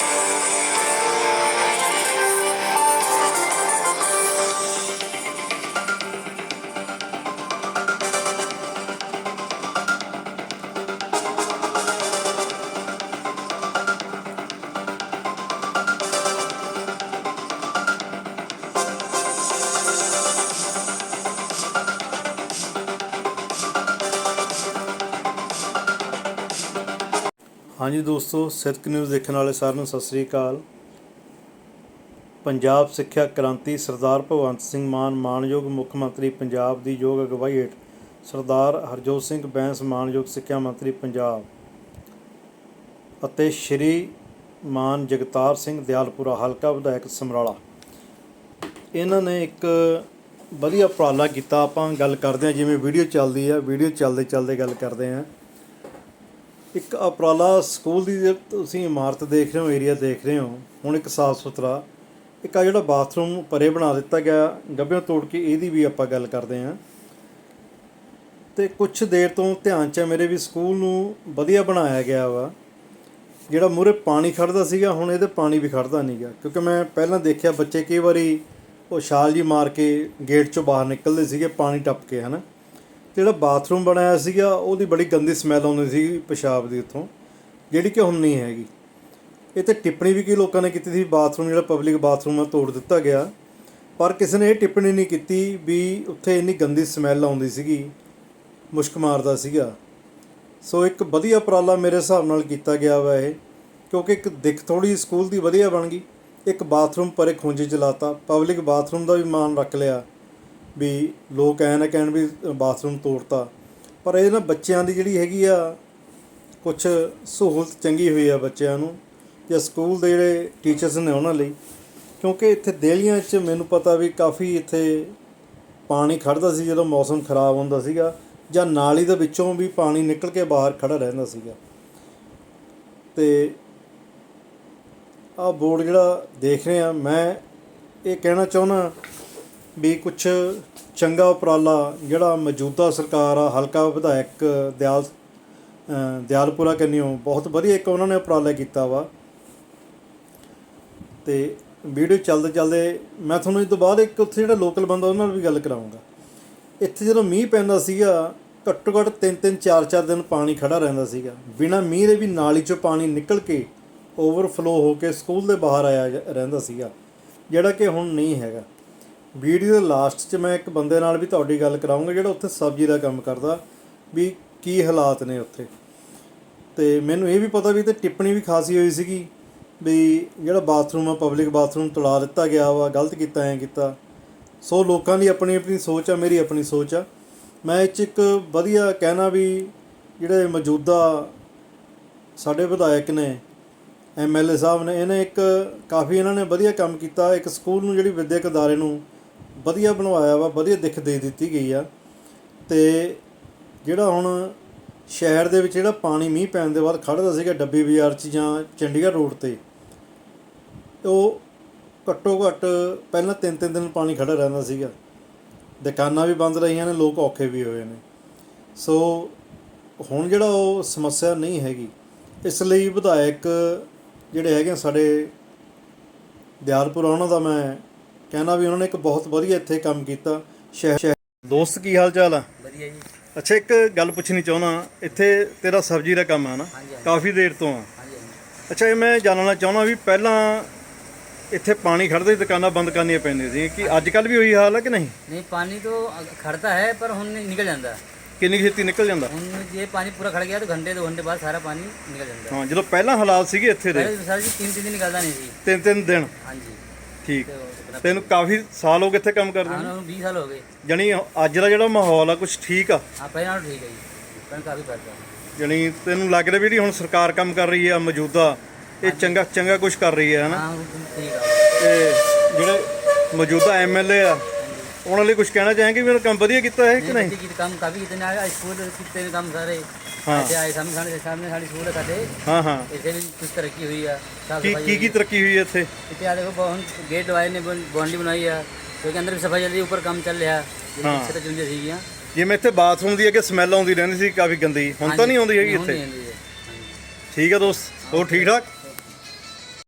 Podcast. ਹਾਂਜੀ ਦੋਸਤੋ ਸਿੱਧਕ news ਦੇਖਣ ਵਾਲੇ ਸਾਰਿਆਂ ਨੂੰ ਸਤਿ ਸ੍ਰੀ ਅਕਾਲ। ਪੰਜਾਬ ਸਿੱਖਿਆ ਕ੍ਰਾਂਤੀ ਸਰਦਾਰ ਭਗਵੰਤ ਸਿੰਘ ਮਾਨ, ਮਾਨਯੋਗ ਮੁੱਖ ਮੰਤਰੀ ਪੰਜਾਬ ਦੀ ਯੋਗ ਅਗਵਾਈ ਹੇਠ ਸਰਦਾਰ ਹਰਜੋਤ ਸਿੰਘ ਬੈਂਸ, ਮਾਨਯੋਗ ਸਿੱਖਿਆ ਮੰਤਰੀ ਪੰਜਾਬ ਅਤੇ ਸ਼੍ਰੀ ਮਾਨ ਜਗਤਾਰ ਸਿੰਘ ਦਿਆਲਪੁਰਾ, ਹਲਕਾ ਵਿਧਾਇਕ ਸਮਰਾਲਾ। ਇਹਨਾਂ ਨੇ ਇੱਕ ਵਧੀਆ ਉਪਰਾਲਾ ਕੀਤਾ। ਆਪਾਂ ਗੱਲ ਕਰਦੇ ਹਾਂ, ਜਿਵੇਂ ਵੀਡੀਓ ਚੱਲਦੀ ਆ, ਵੀਡੀਓ ਚੱਲਦੇ ਚੱਲਦੇ ਗੱਲ ਕਰਦੇ ਹਾਂ। ਇੱਕ ਅਪਰਾਲਾ ਸਕੂਲ ਦੀ ਜੇ ਤੁਸੀਂ ਇਮਾਰਤ ਦੇਖ ਰਹੇ ਹੋ, ਏਰੀਆ ਦੇਖ ਰਹੇ ਹੋ, ਹੁਣ ਇੱਕ ਸਾਫ਼ ਸੁਥਰਾ, ਇੱਕ ਆ ਜਿਹੜਾ ਬਾਥਰੂਮ ਪਰੇ ਬਣਾ ਦਿੱਤਾ ਗਿਆ ਗੱਬਿਆਂ ਤੋੜ ਕੇ ਇਹਦੀ ਵੀ ਆਪਾਂ ਗੱਲ ਕਰਦੇ ਹਾਂ। ਤੇ ਕੁਝ ਦੇਰ ਤੋਂ ਧਿਆਨ 'ਚ ਹੈ ਮੇਰੇ ਵੀ ਸਕੂਲ ਨੂੰ ਵਧੀਆ ਬਣਾਇਆ ਗਿਆ ਵਾ। ਜਿਹੜਾ ਮੂਰੇ ਪਾਣੀ ਖੜਦਾ ਸੀਗਾ, ਹੁਣ ਇਹਦੇ ਪਾਣੀ ਵੀ ਖੜਦਾ ਨਹੀਂਗਾ ਕਿਉਂਕਿ ਮੈਂ ਪਹਿਲਾਂ ਦੇਖਿਆ ਬੱਚੇ ਕਈ ਵਾਰੀ ਉਹ ਛਾਲ ਜੀ ਮਾਰ ਕੇ ਗੇਟ 'ਚੋਂ ਬਾਹਰ ਨਿਕਲਦੇ ਸੀਗੇ, ਪਾਣੀ ਟੱਪ ਕੇ, ਹਨਾ। ਤੇ ਜਿਹੜਾ ਬਾਥਰੂਮ ਬਣਾਇਆ ਸੀਗਾ, ਉਹਦੀ ਬੜੀ ਗੰਦੀ ਸਮੈਲ ਆਉਂਦੀ ਸੀ ਪਿਸ਼ਾਬ ਦੀ ਉੱਥੋਂ, ਜਿਹੜੀ ਕਿ ਹੁਣ ਨਹੀਂ ਹੈਗੀ। ਇਹ ਤੇ ਟਿੱਪਣੀ ਵੀ ਕਈ ਲੋਕਾਂ ਨੇ ਕੀਤੀ ਸੀ, ਬਾਥਰੂਮ ਜਿਹੜਾ ਪਬਲਿਕ ਬਾਥਰੂਮ ਆ, ਤੋੜ ਦਿੱਤਾ ਗਿਆ। ਪਰ ਕਿਸੇ ਨੇ ਇਹ ਟਿੱਪਣੀ ਨਹੀਂ ਕੀਤੀ ਵੀ ਉੱਥੇ ਇੰਨੀ ਗੰਦੀ ਸਮੈਲ ਆਉਂਦੀ ਸੀਗੀ, ਮੁਸ਼ਕ ਮਾਰਦਾ ਸੀਗਾ। ਸੋ ਇੱਕ ਵਧੀਆ ਉਪਰਾਲਾ ਮੇਰੇ ਹਿਸਾਬ ਨਾਲ ਕੀਤਾ ਗਿਆ ਵਾ ਇਹ, ਕਿਉਂਕਿ ਇੱਕ ਦਿੱਖ ਥੋੜੀ ਸਕੂਲ ਦੀ ਵਧੀਆ ਬਣ ਗਈ। ਇੱਕ ਬਾਥਰੂਮ ਪਰੇ ਖੁੰਝੇ ਚਲਾਤਾ ਪਬਲਿਕ ਬਾਥਰੂਮ ਦਾ ਵੀ ਮਾਨ ਰੱਖ ਲਿਆ। ਵੀ ਲੋਕ ਐਂ ਨਾ ਕਹਿਣ ਵੀ ਬਾਥਰੂਮ ਤੋੜਤਾ। ਪਰ ਇਹ ਨਾ ਬੱਚਿਆਂ ਦੀ ਜਿਹੜੀ ਹੈਗੀ ਆ ਕੁਝ ਸਹੂਲਤ ਚੰਗੀ ਹੋਈ ਆ ਬੱਚਿਆਂ ਨੂੰ, ਜਾਂ ਸਕੂਲ ਦੇ ਜਿਹੜੇ ਟੀਚਰਸ ਨੇ ਉਹਨਾਂ ਲਈ। ਕਿਉਂਕਿ ਇੱਥੇ ਦੇਲੀਆਂ 'ਚ ਮੈਨੂੰ ਪਤਾ ਵੀ ਕਾਫੀ ਇੱਥੇ ਪਾਣੀ ਖੜਦਾ ਸੀ, ਜਦੋਂ ਮੌਸਮ ਖਰਾਬ ਹੁੰਦਾ ਸੀਗਾ, ਜਾਂ ਨਾਲੀ ਦੇ ਵਿੱਚੋਂ ਵੀ ਪਾਣੀ ਨਿਕਲ ਕੇ ਬਾਹਰ ਖੜਾ ਰਹਿੰਦਾ ਸੀਗਾ। ਤੇ ਆਹ ਬੋਰਡ ਜਿਹੜਾ ਦੇਖ ਰਹੇ ਆ ਮੈਂ ਇਹ ਕਹਿਣਾ ਚਾਹੁੰਦਾ ਵੀ ਕੁਝ ਚੰਗਾ ਉਪਰਾਲਾ ਜਿਹੜਾ ਮੌਜੂਦਾ ਸਰਕਾਰ ਆ ਹਲਕਾ ਵਿਧਾਇਕ ਦਿਆਲ ਅ, ਦਿਆਲਪੁਰਾ ਕੰਨਿਓ ਬਹੁਤ ਵਧੀਆ ਇੱਕ ਉਹਨਾਂ ਨੇ ਉਪਰਾਲਾ ਕੀਤਾ ਵਾ। ਤੇ ਵੀਡੀਓ ਚੱਲਦੇ ਚੱਲਦੇ ਮੈਂ ਤੁਹਾਨੂੰ ਇਸ ਤੋਂ ਬਾਅਦ ਇੱਕ ਉੱਥੇ ਜਿਹੜਾ ਲੋਕਲ ਬੰਦਾ ਉਹਨਾਂ ਨਾਲ ਵੀ ਗੱਲ ਕਰਾਉਂਗਾ ਇੱਥੇ ਜਦੋਂ ਮੀਂਹ ਪੈਂਦਾ ਸੀਗਾ ਘੱਟੋ ਘੱਟ 3-3 4-4 ਦਿਨ ਪਾਣੀ ਖੜਾ ਰਹਿੰਦਾ ਸੀਗਾ। ਬਿਨਾ ਮੀਂਹ ਦੇ ਵੀ ਨਾਲੀ ਚੋਂ ਪਾਣੀ ਨਿਕਲ ਕੇ ਓਵਰਫਲੋ ਹੋ ਕੇ ਸਕੂਲ ਦੇ ਬਾਹਰ ਆਇਆ ਰਹਿੰਦਾ ਸੀਗਾ ਜਿਹੜਾ ਕਿ ਹੁਣ ਨਹੀਂ ਹੈਗਾ। ਵੀਡੀਓ ਦੇ ਲਾਸਟ 'ਚ ਮੈਂ ਇੱਕ ਬੰਦੇ ਨਾਲ ਵੀ ਤੁਹਾਡੀ ਗੱਲ ਕਰਾਉਂਗਾ, ਜਿਹੜਾ ਉੱਥੇ ਸਬਜ਼ੀ ਦਾ ਕੰਮ ਕਰਦਾ, ਵੀ ਕੀ ਹਾਲਾਤ ਨੇ ਉੱਥੇ। ਤੇ ਮੈਨੂੰ ਇਹ ਵੀ ਪਤਾ ਵੀ ਤੇ ਟਿੱਪਣੀ ਵੀ ਖਾਸੀ ਹੋਈ ਸੀਗੀ, ਵੀ ਜਿਹੜਾ ਬਾਥਰੂਮ ਆ, ਪਬਲਿਕ ਬਾਥਰੂਮ ਤੜਾ ਦਿੱਤਾ ਗਿਆ ਵਾ, ਗਲਤ ਕੀਤਾ, ਐ ਕੀਤਾ। ਸੋ ਲੋਕਾਂ ਦੀ ਆਪਣੀ ਆਪਣੀ ਸੋਚ ਆ, ਮੇਰੀ ਆਪਣੀ ਸੋਚ ਆ। ਮੈਂ ਇਹ 'ਚ ਇੱਕ ਵਧੀਆ ਕਹਿਣਾ ਵੀ ਜਿਹੜੇ ਮੌਜੂਦਾ ਸਾਡੇ ਵਿਧਾਇਕ ਨੇ ਐਮਐਲਏ ਸਾਹਿਬ ਨੇ, ਇਹਨੇ ਇੱਕ ਕਾਫੀ ਇਹਨਾਂ ਨੇ ਵਧੀਆ ਕੰਮ ਕੀਤਾ, ਇੱਕ ਸਕੂਲ ਨੂੰ ਜਿਹੜੀ ਵਿਦਿਅਕ ਅਦਾਰੇ ਨੂੰ ਵਧੀਆ ਬਣਵਾਇਆ ਵਾ, ਵਧੀਆ ਦਿੱਖ ਦੇ ਦਿੱਤੀ ਗਈ ਆ। ਤੇ ਜਿਹੜਾ ਹੁਣ ਸ਼ਹਿਰ ਦੇ ਵਿੱਚ ਜਿਹੜਾ ਪਾਣੀ ਮੀਂਹ ਪੈਣ ਦੇ ਬਾਅਦ ਖੜਦਾ ਸੀਗਾ ਡੱਬੀ ਬਾਜ਼ਾਰ 'ਚ ਜਾਂ ਚੰਡੀਗੜ੍ਹ ਰੋਡ ਤੇ ਉਹ ਘੱਟੋ ਘੱਟ ਪਹਿਲਾਂ ਤਿੰਨ ਤਿੰਨ ਦਿਨ ਪਾਣੀ ਖੜਾ ਰਹਿੰਦਾ ਸੀਗਾ। ਦੁਕਾਨਾਂ ਵੀ ਬੰਦ ਰਹੀਆਂ ਨੇ, ਲੋਕ ਔਖੇ ਵੀ ਹੋਏ ਨੇ। ਸੋ ਹੁਣ ਜਿਹੜਾ ਉਹ ਸਮੱਸਿਆ ਨਹੀਂ ਹੈਗੀ, ਇਸ ਲਈ ਵਿਧਾਇਕ ਜਿਹੜੇ ਹੈਗੇ ਆ ਸਾਡੇ ਦਿਆਲਪੁਰ, ਉਹਨਾਂ ਦਾ ਮੈਂ ਕਹਿਣਾ ਵੀ ਉਹਨਾਂ ਨੇ ਇੱਕ ਬਹੁਤ ਵਧੀਆ ਇੱਥੇ ਕੰਮ ਕੀਤਾ ਸ਼ਹਿਰ ਦੋਸਤ ਕੀ ਹਾਲ ਚਾਲ ਆ? ਵਧੀਆ ਜੀ। ਅੱਛਾ ਇੱਕ ਗੱਲ ਪੁੱਛਣੀ ਚਾਹੁੰਦਾ ਇੱਥੇ ਤੇਰਾ ਸਬਜ਼ੀ ਦਾ ਕੰਮ ਆ ਨਾ? ਕਾਫੀ ਦੇਰ ਤੋਂ ਆ। ਅੱਛਾ ਇਹ ਮੈਂ ਜਾਣਨਾ ਚਾਹੁੰਦਾ ਵੀ ਪਹਿਲਾਂ ਇੱਥੇ ਪਾਣੀ ਖੜਦੇ ਦੁਕਾਨਾਂ ਬੰਦ ਕਰਨੀਆਂ ਪੈਂਦੀਆਂ ਸੀ ਕਿ ਅੱਜ ਕੱਲ ਵੀ ਉਹੀ ਹਾਲ ਹੈ ਕਿ ਨਹੀਂ? ਨਹੀਂ ਪਾਣੀ ਤਾਂ ਖੜਦਾ ਹੈ ਪਰ ਹੁਣ ਨਿਕਲ ਜਾਂਦਾ। ਕਿੰਨੀ ਖੇਤੀ ਨਿਕਲ ਜਾਂਦਾ? ਹੁਣ ਜੇ ਪਾਣੀ ਪੂਰਾ ਖੜ ਗਿਆ ਤਾਂ ਘੰਟੇ ਦੋ ਘੰਟੇ ਬਾਅਦ ਸਾਰਾ ਪਾਣੀ ਨਿਕਲ ਜਾਂਦਾ। ਹਾਂ ਜਦੋਂ ਪਹਿਲਾਂ ਹਾਲਾਤ ਸੀਗੇ ਇੱਥੇ ਦੇ। ਸਰ ਜੀ 3-3 ਦਿਨ ਨਿਕਲਦਾ ਨਹੀਂ ਸੀ। 3-3 ਦਿਨ। ਹਾਂਜੀ। ਠੀਕ। ਤੈਨੂੰ ਕਾਫੀ ਸਾਲ ਹੋ ਗਏ ਇੱਥੇ ਕੰਮ ਕਰਦੇ ਹਾਂ ਨੂੰ। ਹੁਣ 20 ਸਾਲ ਹੋ ਗਏ। ਜਣੀ ਅੱਜ ਦਾ ਜਿਹੜਾ ਮਾਹੌਲ ਆ ਕੁਝ ਠੀਕ ਆ? ਹਾਂ ਪਹਿਲਾਂ ਨਾਲੋਂ ਠੀਕ ਹੈ ਜੀ। ਪਹਿਲਾਂ ਕਾਫੀ ਫ਼ਰਕ ਹੈ ਜਣੀ ਤੈਨੂੰ ਲੱਗ ਰਿਹਾ ਵੀ ਜਿਹੜੀ ਹੁਣ ਸਰਕਾਰ ਕੰਮ ਕਰ ਰਹੀ ਆ ਮੌਜੂਦਾ। ਇਹ ਚੰਗਾ ਚੰਗਾ ਕੁਝ ਕਰ ਰਹੀ ਹੈ ਹਨਾ? ਹਾਂ ਹੁਣ ਠੀਕ ਆ। ਤੇ ਜਿਹੜੇ ਮੌਜੂਦਾ ਐਮਐਲਏ ਆ ਉਹਨਾਂ ਲਈ ਕੁਝ ਕਹਿਣਾ ਚਾਹਾਂਗੇ ਵੀ ਉਹਨਾਂ ਕੰਮ ਵਧੀਆ ਕੀਤਾ ਹੈ ਕਿ ਨਹੀਂ ਕੰਮ ਕਾਫੀ ਕਿਤਨੇ ਆ ਸਕੂਲ ਕਿਤਨੇ ਕੰਮ ਸਾਰੇ। ਹਾਂ। ਇੱਥੇ ਆਏ ਸਾਹਮਣੇ ਸਾਡੇ ਸਾਹਮਣੇ ਸਾਡੀ ਸਕੂਲ ਹੈ ਸਾਡੇ। ਹਾਂ ਹਾਂ। ਇੱਥੇ ਵੀ ਕੁਝ ਤਰੱਕੀ ਹੋਈ ਆ। ਸਾਫ਼ ਕੀ ਸਫ਼ਾਈ ਕੀ ਕੀ ਤਰੱਕੀ ਹੋਈ ਹੈ ਇੱਥੇ? ਇੱਥੇ ਆ ਦੇਖੋ ਬਹੁਤ ਗੇਟ ਲਵਾਏ ਨੇ ਬਾਉਂਡਰੀ ਬਣਾਈ ਆ। ਕਿਉਂਕਿ ਅੰਦਰ ਵੀ ਸਫ਼ਾਈ ਚੱਲਦੀ ਉੱਪਰ ਕੰਮ ਚੱਲ ਰਿਹਾ। ਜਿਹੜੀ ਪਿੱਛੇ ਤਾਂ ਚੁੰਝੇ ਸੀਗੀਆਂ। ਜਿਵੇਂ ਇੱਥੇ ਬਾਥਰੂਮ ਦੀ ਅੱਗੇ ਸਮੈਲ ਆਉਂਦੀ ਰਹਿੰਦੀ ਸੀ ਕਾਫੀ ਗੰਦੀ। ਹੁਣ ਤਾਂ ਨਹੀਂ ਆਉਂਦੀ ਹੈਗੀ ਹੁਣ ਨਹੀਂ ਇੱਥੇ ਆਉਂਦੀ ਹੈ। ਹਾਂਜੀ। ਠੀਕ ਆ ਦੋਸਤ ਹੋਰ ਠੀਕ ਠਾਕ